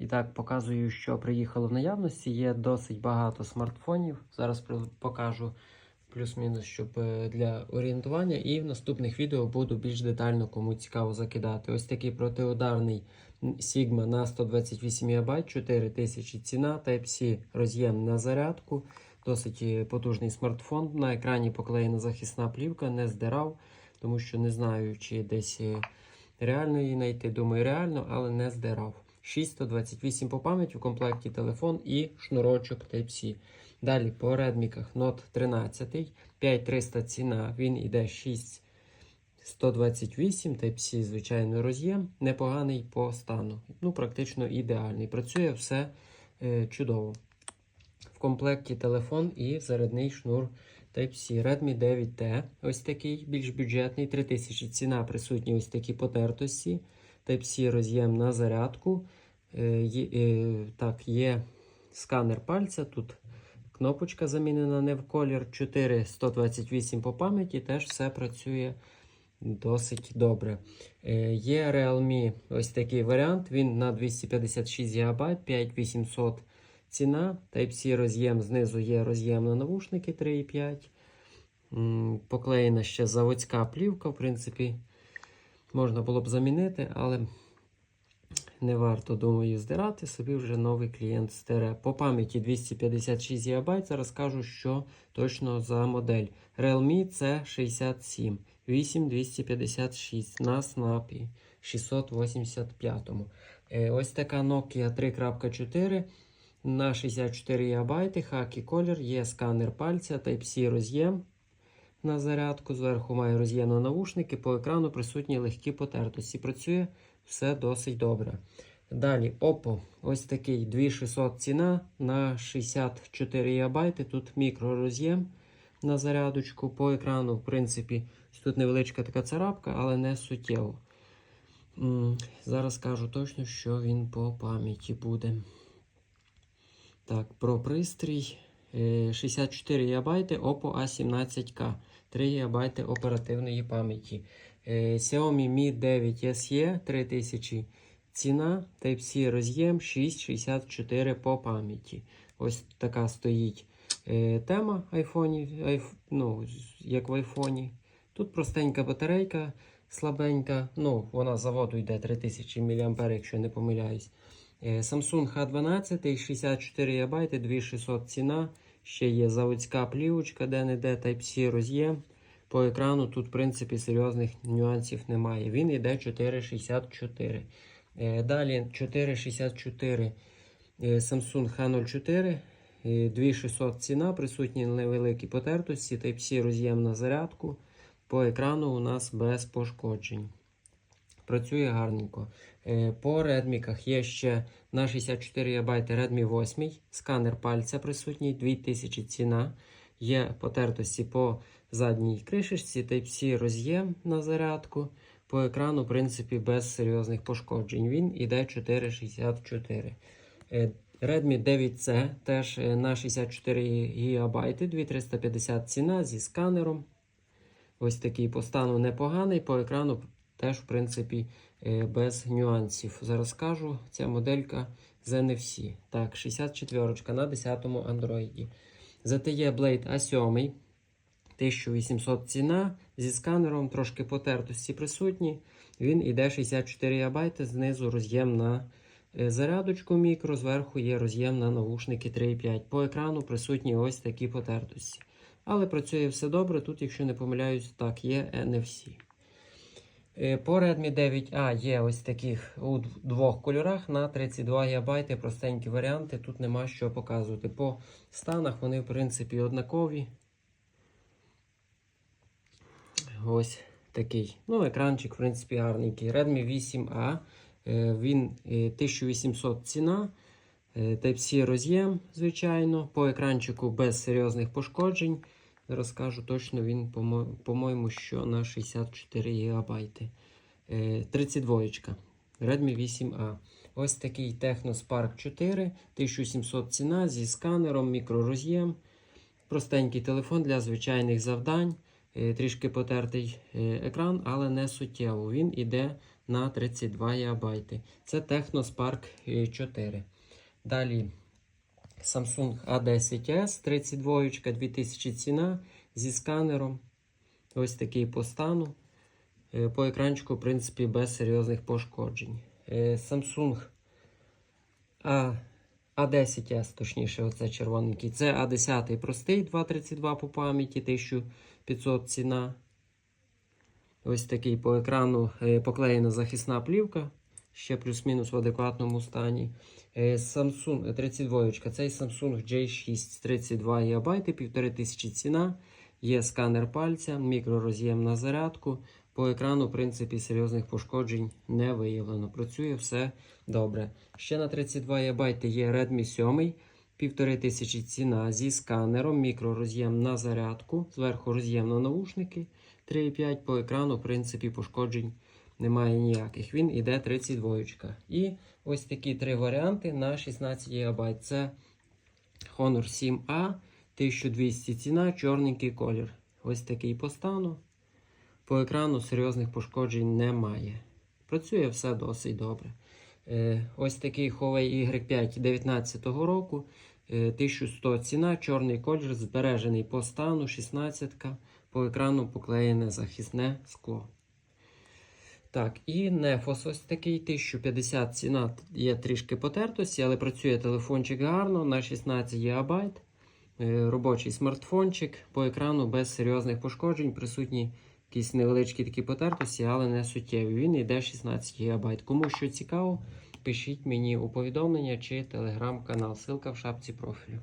І так, показую, що приїхало в наявності. Є досить багато смартфонів. Зараз покажу плюс-мінус, щоб е, для орієнтування. І в наступних відео буду більш детально, кому цікаво закидати. Ось такий протиударний Sigma на 128 ГБ, 4000 ціна, Type-C роз'єм на зарядку. Досить е, потужний смартфон. На екрані поклеєна захисна плівка, не здирав, тому що не знаю, чи десь е, реально її знайти. Думаю, реально, але не здирав. 628 по пам'яті в комплекті телефон і шнурочок Type-C. Далі по редміках Note 13, 5300 ціна, він іде 6128, Type-C, звичайно, роз'єм, непоганий по стану. Ну, практично ідеальний. Працює все е, чудово. В комплекті телефон і зарядний шнур Type-C. Redmi 9T, ось такий більш бюджетний, 3000 ціна, присутні ось такі потертості. Type-C роз'єм на зарядку. Е, е, так, є сканер пальця. Тут кнопочка замінена не в колір. 4 128 по пам'яті, теж все працює досить добре. Е, є Realme ось такий варіант. Він на 256 ГБ, 5800 ціна. Type-C роз'єм знизу є роз'єм на навушники 3,5. Поклеєна ще заводська плівка, в принципі, можна було б замінити, але не варто, думаю, здирати. Собі вже новий клієнт стере. По пам'яті 256 ГБ. Зараз кажу, що точно за модель. Realme C67 8256 на снапі 685. Е, Ось така Nokia 3.4 на 64 ГБ. Хакі колір, є сканер пальця, Type-C роз'єм на зарядку. Зверху має роз'єм навушники. По екрану присутні легкі потертості. Працює все досить добре. Далі Oppo. Ось такий 2600 ціна на 64 ГБ. Тут мікророз'єм на зарядочку. По екрану, в принципі, тут невеличка така царапка, але не суттєво. Зараз кажу точно, що він по пам'яті буде. Так, про пристрій. Е, 64 ГБ Oppo A17K, 3 ГБ оперативної пам'яті. Е, Xiaomi Mi 9 SE 3000 ціна, Type-C роз'єм 664 по пам'яті. Ось така стоїть е, тема айфонів, айф, ну, як в айфоні. Тут простенька батарейка, слабенька. Ну, вона з заводу йде 3000 мАh, якщо не помиляюсь. Е, Samsung H12, 64 ГБ, 2600 ціна. Ще є заводська плівочка, де не де Type-C роз'єм. По екрану тут, в принципі, серйозних нюансів немає. Він йде 464. Е, Далі 464 е, Samsung H04. е, 2600 ціна, присутні невеликі потертості, Type-C роз'єм на зарядку. По екрану у нас без пошкоджень. Працює гарненько. Е, По редміках є ще на 64 ГБ Redmi 8, сканер пальця присутній, 2000 ціна. Є потертості по задній кришечці, Type-C роз'єм на зарядку. По екрану, в принципі, без серйозних пошкоджень. Він іде 464. Е, Redmi 9C теж е, на 64 ГБ, 2350 ціна зі сканером. Ось такий по стану непоганий, по екрану теж, в принципі, е, без нюансів. Зараз кажу, ця моделька з NFC. Так, 64 на 10-му Android. ZTE Blade A7, 1800 ціна зі сканером, трошки потертості присутні. Він іде 64 ГБ, знизу роз'єм на е, зарядочку мікро, зверху є роз'єм на навушники 3,5. По екрану присутні ось такі потертості. Але працює все добре. Тут, якщо не помиляюсь, так, є NFC. Е, По Redmi 9A є ось таких у двох кольорах на 32 ГБ. Простенькі варіанти. Тут нема що показувати. По станах вони, в принципі, однакові. Ось такий. Ну, екранчик, в принципі, гарненький. Redmi 8A. Е, Він е, 1800 ціна. Е, Type-C роз'єм, звичайно. По екранчику без серйозних пошкоджень. Зараз кажу точно, він, по-мо- по-моєму, що на 64 ГБ. 32. Redmi 8A. Ось такий Techno Spark 4, 1700 ціна зі сканером, мікророз'єм. Простенький телефон для звичайних завдань. Е, Трішки потертий е, екран, але не суттєво. Він іде на 32 ГБ. Це Technospark е, 4. Далі Samsung A10s 32 2000 ціна зі сканером. Ось такий по стану. Е, По екранчику, в принципі, без серйозних пошкоджень. Е, Samsung A, A10s, точніше, оце червоненький. Це A10 простий 232 по пам'яті, 1500 ціна. Ось такий по екрану е, поклеєна захисна плівка. Ще плюс-мінус в адекватному стані. Е, Samsung 32, цей Samsung J6 32 ГБ, 1500 ціна. Є сканер пальця, мікророз'єм на зарядку. По екрану, в принципі, серйозних пошкоджень не виявлено. Працює все добре. Ще на 32 ГБ є Redmi 7, 1500 ціна зі сканером, мікророз'єм на зарядку. Зверху роз'єм на наушники 3,5 по екрану, в принципі, пошкоджень немає ніяких. Він іде 32. І ось такі три варіанти на 16 ГБ. Це Honor 7A, 1200 ціна, чорненький колір. Ось такий по стану. По екрану серйозних пошкоджень немає. Працює все досить добре. Е, ось такий Huawei Y5 19 року. Е, 1100 ціна, чорний колір, збережений по стану, 16 По екрану поклеєне захисне скло. Так, і Nefos ось такий 1050 ціна є трішки потертості, але працює телефончик гарно на 16 ГБ. Е, Робочий смартфончик по екрану без серйозних пошкоджень. Присутні якісь невеличкі такі потертості, але не суттєві. Він йде 16 ГБ. Кому що цікаво, пишіть мені у повідомлення чи телеграм-канал. Ссылка в шапці профілю.